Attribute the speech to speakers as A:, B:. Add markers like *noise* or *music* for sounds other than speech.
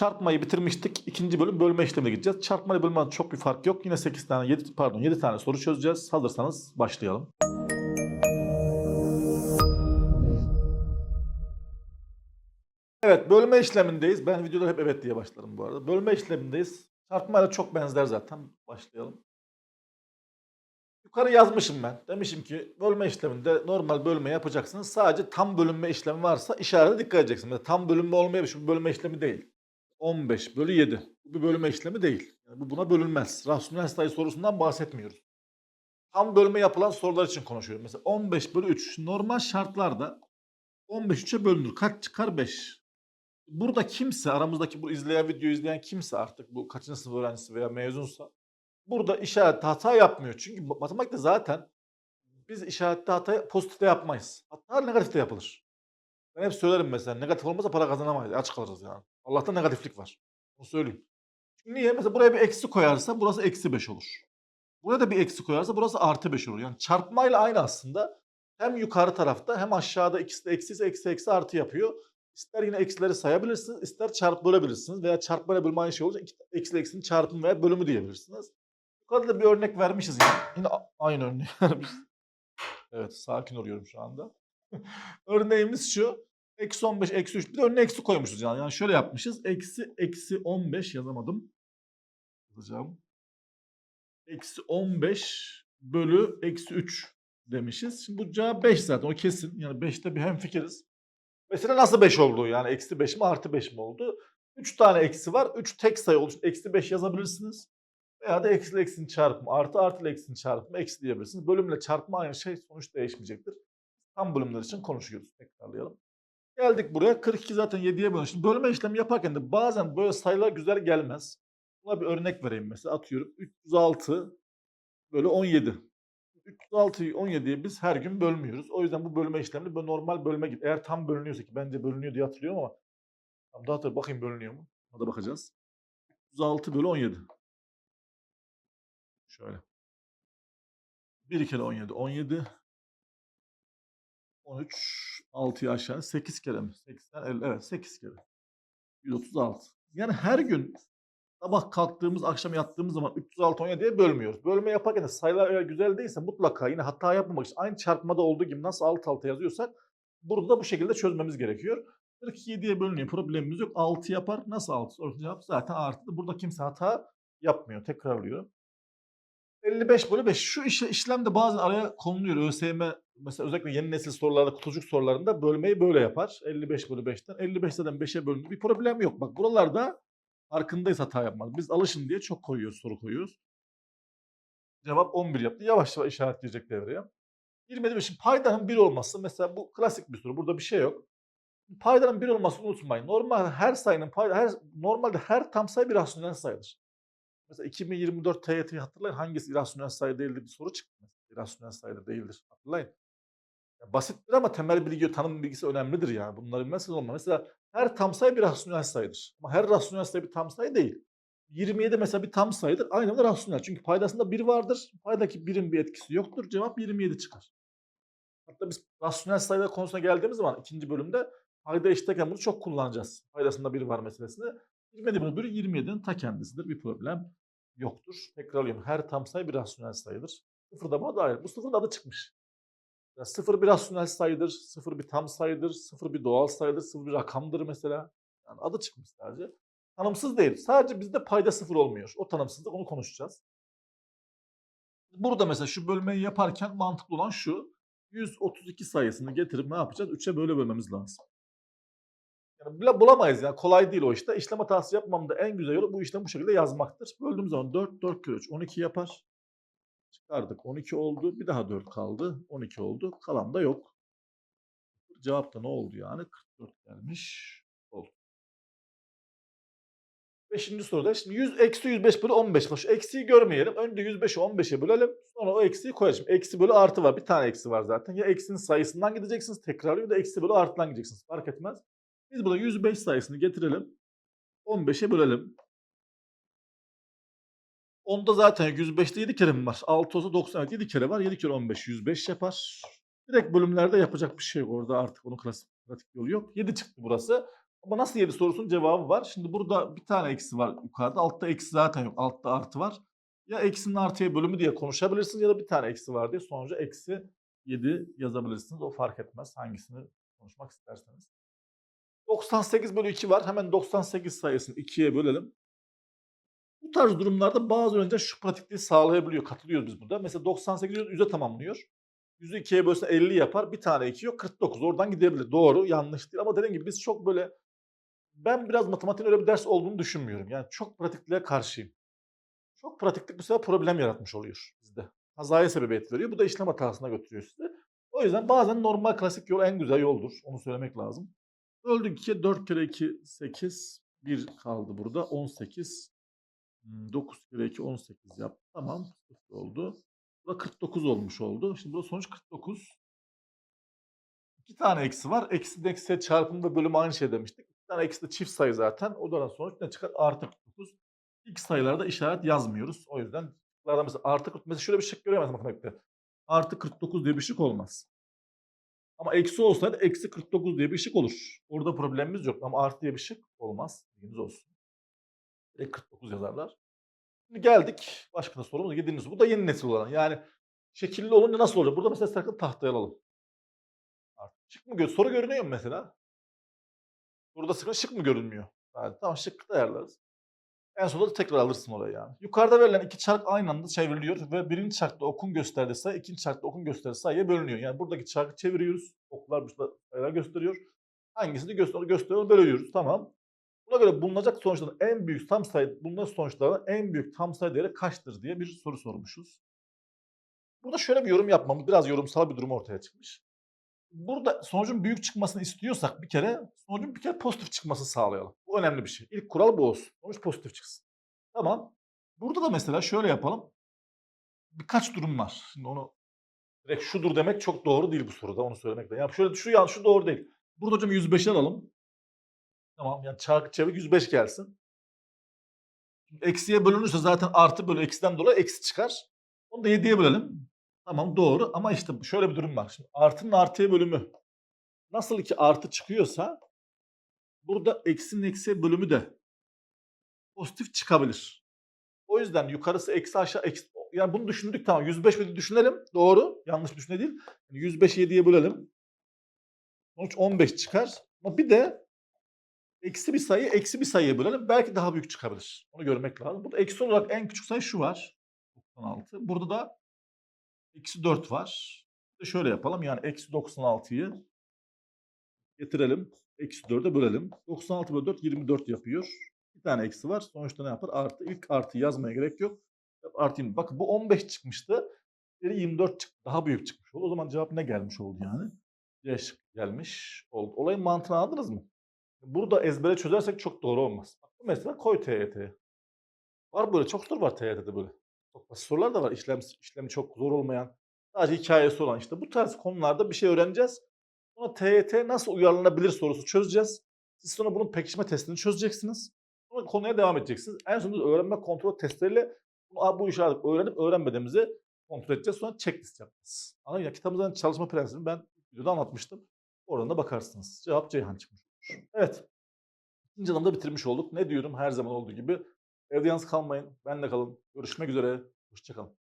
A: Çarpmayı bitirmiştik. İkinci bölüm bölme işlemine gideceğiz. Çarpma ile bölme çok bir fark yok. Yine 8 tane 7 pardon 7 tane soru çözeceğiz. Hazırsanız başlayalım. Evet bölme işlemindeyiz. Ben videoda hep evet diye başlarım bu arada. Bölme işlemindeyiz. Çarpmayla çok benzer zaten. Başlayalım. Yukarı yazmışım ben. Demişim ki bölme işleminde normal bölme yapacaksınız. Sadece tam bölünme işlemi varsa işarete dikkat edeceksiniz. Mesela tam bölünme olmayabilir. Bu bölme işlemi değil. 15 bölü 7. Bu bir bölme işlemi değil. Yani bu buna bölünmez. Rasyonel sayı sorusundan bahsetmiyoruz. Tam bölme yapılan sorular için konuşuyorum. Mesela 15 bölü 3. Normal şartlarda 15 3'e bölünür. Kaç çıkar? 5. Burada kimse aramızdaki bu izleyen videoyu izleyen kimse artık bu kaçıncı sınıf öğrencisi veya mezunsa burada işaret hata yapmıyor. Çünkü matematikte zaten biz işarette hata pozitifte yapmayız. Hatta negatifte yapılır. Ben hep söylerim mesela negatif olmasa para kazanamayız. Aç kalırız yani. Allah'tan negatiflik var. Bunu söyleyeyim. Çünkü niye? Mesela buraya bir eksi koyarsa burası eksi 5 olur. Buraya da bir eksi koyarsa burası artı 5 olur. Yani çarpmayla aynı aslında. Hem yukarı tarafta hem aşağıda ikisi de eksi ise eksi eksi artı yapıyor. İster yine eksileri sayabilirsiniz, ister çarp bölebilirsiniz veya çarpmayla bölme aynı şey olacak. Eksi eksinin çarpımı veya bölümü diyebilirsiniz. Yukarıda da bir örnek vermişiz yine. Yine aynı örneği *laughs* vermişiz. Evet sakin oluyorum şu anda. *laughs* Örneğimiz şu. Eksi 15, eksi 3. Bir de önüne eksi koymuşuz yani. Yani şöyle yapmışız. Eksi, eksi 15 yazamadım. Yazacağım. Eksi 15 bölü eksi 3 demişiz. Şimdi bu cevap 5 zaten o kesin. Yani 5'te bir hemfikiriz. Mesela nasıl 5 oldu? Yani eksi 5 mi artı 5 mi oldu? 3 tane eksi var. 3 tek sayı olduğu eksi 5 yazabilirsiniz. Veya da eksi eksinin çarpımı artı artı eksinin çarpımı eksi diyebilirsiniz. Bölümle çarpma aynı şey sonuç değişmeyecektir. Tam bölümler için konuşuyoruz. Tekrarlayalım. Geldik buraya. 42 zaten 7'ye bölünüyor. Şimdi bölme işlemi yaparken de bazen böyle sayılar güzel gelmez. Buna bir örnek vereyim mesela. Atıyorum 306 bölü 17. 306'yı 17'ye biz her gün bölmüyoruz. O yüzden bu bölme işlemini böyle normal bölme gibi. Eğer tam bölünüyorsa ki bence bölünüyor diye hatırlıyorum ama tam da hatırlıyorum. Bakayım bölünüyor mu? Ona da bakacağız. 306 bölü 17. Şöyle. 1 kere 17. 17. 13. 6'yı aşağı. 8 kere mi? 80, 50. Evet 8 kere. 136. Yani her gün sabah kalktığımız, akşam yattığımız zaman 306 17'ye bölmüyoruz. Bölme yaparken de sayılar eğer güzel değilse mutlaka yine hata yapmamak için aynı çarpmada olduğu gibi nasıl alt alta yazıyorsak bunu da bu şekilde çözmemiz gerekiyor. 47'ye bölünüyor. Problemimiz yok. 6 yapar. Nasıl 6? Soru cevap zaten artı. Burada kimse hata yapmıyor. Tekrarlıyor. 55 bölü 5. Şu işe, işlem de bazen araya konuluyor. ÖSYM mesela özellikle yeni nesil sorularda, kutucuk sorularında bölmeyi böyle yapar. 55 bölü 5'ten. 55 zaten 5'e bölündü. Bir problem yok. Bak buralarda farkındayız hata yapmaz. Biz alışın diye çok koyuyoruz, soru koyuyoruz. Cevap 11 yaptı. Yavaş yavaş işaretleyecek devreye. 27 şimdi paydanın 1 olması mesela bu klasik bir soru. Burada bir şey yok. Paydanın 1 olmasını unutmayın. Normal her sayının payda her normalde her tam sayı bir rasyonel sayıdır. Mesela 2024 TYT'yi hatırlayın hangisi irrasyonel sayı değildir bir soru çıktı. İrrasyonel sayı değildir. Hatırlayın. Ya basittir ama temel bilgi, tanım bilgisi önemlidir yani. Bunları bilmezseniz olmaz. Mesela her tam sayı bir rasyonel sayıdır. Ama her rasyonel sayı bir tam sayı değil. 27 mesela bir tam sayıdır. Aynı zamanda rasyonel. Çünkü paydasında 1 vardır. Paydaki birin bir etkisi yoktur. Cevap 27 çıkar. Hatta biz rasyonel sayılar konusuna geldiğimiz zaman ikinci bölümde payda eşitteyken bunu çok kullanacağız. Paydasında 1 var meselesini. 27 bölü 1 27'nin ta kendisidir. Bir problem yoktur. Tekrarlıyorum. Her tam sayı bir rasyonel sayıdır. Sıfır da buna dahil. Bu sıfırın adı çıkmış. Ya sıfır bir rasyonel sayıdır, sıfır bir tam sayıdır, sıfır bir doğal sayıdır, sıfır bir rakamdır mesela. Yani adı çıkmış sadece. Tanımsız değil. Sadece bizde payda sıfır olmuyor. O tanımsızlık onu konuşacağız. Burada mesela şu bölmeyi yaparken mantıklı olan şu. 132 sayısını getirip ne yapacağız? 3'e böyle bölmemiz lazım. Yani bula- bulamayız yani kolay değil o işte. İşlem hatası yapmamın da en güzel yolu bu işlemi bu şekilde yazmaktır. Böldüğüm zaman 4, 4 kere 3, 12 yapar. Çıkardık 12 oldu. Bir daha 4 kaldı. 12 oldu. Kalan da yok. Cevap da ne oldu yani? 44 gelmiş. Oldu. Beşinci soruda şimdi 100 eksi 105 bölü 15 var. Şu eksiği görmeyelim. Önce 105'i 15'e bölelim. Sonra o eksiği koyalım. Eksi bölü artı var. Bir tane eksi var zaten. Ya eksinin sayısından gideceksiniz tekrarlıyor da eksi bölü artıdan gideceksiniz. Fark etmez. Biz burada 105 sayısını getirelim. 15'e bölelim. Onda zaten 105'te 7 kere mi var? 6 olsa 90. Evet 7 kere var. 7 kere 15 105 yapar. Direkt bölümlerde yapacak bir şey yok. Orada artık onun klasik pratik yolu yok. 7 çıktı burası. Ama nasıl 7 sorusunun cevabı var. Şimdi burada bir tane eksi var yukarıda. Altta eksi zaten yok. Altta artı var. Ya eksinin artıya bölümü diye konuşabilirsiniz ya da bir tane eksi var diye sonuca eksi 7 yazabilirsiniz. O fark etmez hangisini konuşmak isterseniz. 98 bölü 2 var. Hemen 98 sayısını 2'ye bölelim. Bu tarz durumlarda bazı öğrenciler şu pratikliği sağlayabiliyor. Katılıyoruz biz burada. Mesela 98 100'e tamamlıyor. 100'ü 2'ye bölse 50 yapar. Bir tane 2 yok 49. Oradan gidebilir. Doğru yanlış değil. Ama dediğim gibi biz çok böyle ben biraz matematiğin öyle bir ders olduğunu düşünmüyorum. Yani çok pratikliğe karşıyım. Çok pratiklik bu sefer problem yaratmış oluyor bizde. Hazaya sebebiyet veriyor. Bu da işlem hatasına götürüyor sizi. O yüzden bazen normal klasik yol en güzel yoldur. Onu söylemek lazım. Böldük 2'ye 4 kere 2 8. 1 kaldı burada. 18. 9 kere 2 18 yaptı. Tamam. sıfır oldu. Bu da 49 olmuş oldu. Şimdi burada sonuç 49. İki tane eksi var. Eksi de eksiye çarpım ve bölüm aynı şey demiştik. İki tane eksi de çift sayı zaten. O da sonuç ne çıkar? Artı 49. İlk sayılarda işaret yazmıyoruz. O yüzden mesela artı 40 mesela şöyle bir şık göremez matematikte. Artı 49 diye bir şık olmaz. Ama eksi olsaydı eksi 49 diye bir şık olur. Orada problemimiz yok. Ama artı diye bir şık olmaz. Bilginiz olsun. Direkt 49 yazarlar. Şimdi geldik. Başka da sorumuz. Yediğimiz bu da yeni nesil olan. Yani şekilli olunca nasıl olacak? Burada mesela sakın tahtaya alalım. Artık şık mı görünüyor? Soru görünüyor mu mesela? Burada sıkıntı şık mı görünmüyor? Yani, tamam şık ayarlarız. En sonunda da tekrar alırsın orayı yani. Yukarıda verilen iki çark aynı anda çevriliyor ve birinci çarkta okun gösterdiği sayı ikinci çarkta okun gösterdiği sayıya bölünüyor. Yani buradaki çarkı çeviriyoruz. Oklar burada sayılar gösteriyor. Hangisini gösteriyor, gösteriyor bölüyoruz. Tamam. Buna göre bulunacak sonuçların en büyük tam sayı, bulunacak sonuçların en büyük tam sayı değeri kaçtır diye bir soru sormuşuz. Burada şöyle bir yorum yapmamız, biraz yorumsal bir durum ortaya çıkmış. Burada sonucun büyük çıkmasını istiyorsak bir kere sonucun bir kere pozitif çıkmasını sağlayalım. Bu önemli bir şey. İlk kural bu olsun. Sonuç pozitif çıksın. Tamam. Burada da mesela şöyle yapalım. Birkaç durum var. Şimdi onu direkt şudur demek çok doğru değil bu soruda. Onu söylemek de. Yani şöyle şu yan şu doğru değil. Burada hocam 105 alalım. Tamam yani çarpı çevir 105 gelsin. Eksiye bölünürse zaten artı bölü eksiden dolayı eksi çıkar. Onu da 7'ye bölelim. Tamam doğru ama işte şöyle bir durum var. Şimdi artının artıya bölümü nasıl ki artı çıkıyorsa burada eksinin eksiye bölümü de pozitif çıkabilir. O yüzden yukarısı eksi aşağı eksi yani bunu düşündük tamam 105 bölü düşünelim. Doğru. Yanlış düşüne değil. Yani 105 7'ye bölelim. Sonuç 15 çıkar. Ama bir de eksi bir sayı eksi bir sayıya bölelim. Belki daha büyük çıkabilir. Onu görmek lazım. Burada eksi olarak en küçük sayı şu var. 96. Burada da eksi 4 var. Şöyle yapalım. Yani eksi 96'yı getirelim. Eksi 4'e bölelim. 96 bölü 4 24 yapıyor. Bir tane eksi var. Sonuçta ne yapar? Artı. İlk artı yazmaya gerek yok. Artı 20. Bakın bu 15 çıkmıştı. Biri 24 çıktı. Daha büyük çıkmış oldu. O zaman cevap ne gelmiş oldu yani? C gelmiş oldu. Olayın mantığını anladınız mı? Burada ezbere çözersek çok doğru olmaz. Mesela koy TYT'ye. Var böyle çok soru var TYT'de böyle. Çok basit sorular da var. İşlem, işlemi çok zor olmayan. Sadece hikayesi olan işte. Bu tarz konularda bir şey öğreneceğiz. Sonra TYT nasıl uyarlanabilir sorusu çözeceğiz. Siz sonra bunun pekişme testini çözeceksiniz. Sonra konuya devam edeceksiniz. En sonunda öğrenme kontrol testleriyle bunu, "Aa, bu işi artık öğrenip öğrenmediğimizi kontrol edeceğiz. Sonra checklist yapacağız. Anladın ya kitabımızın çalışma prensibini ben videoda anlatmıştım. Oradan da bakarsınız. Cevap Ceyhan çıkmış. Evet. İkinci adımda bitirmiş olduk. Ne diyorum her zaman olduğu gibi. Evde yalnız kalmayın. Benle kalın. Görüşmek üzere. Hoşçakalın.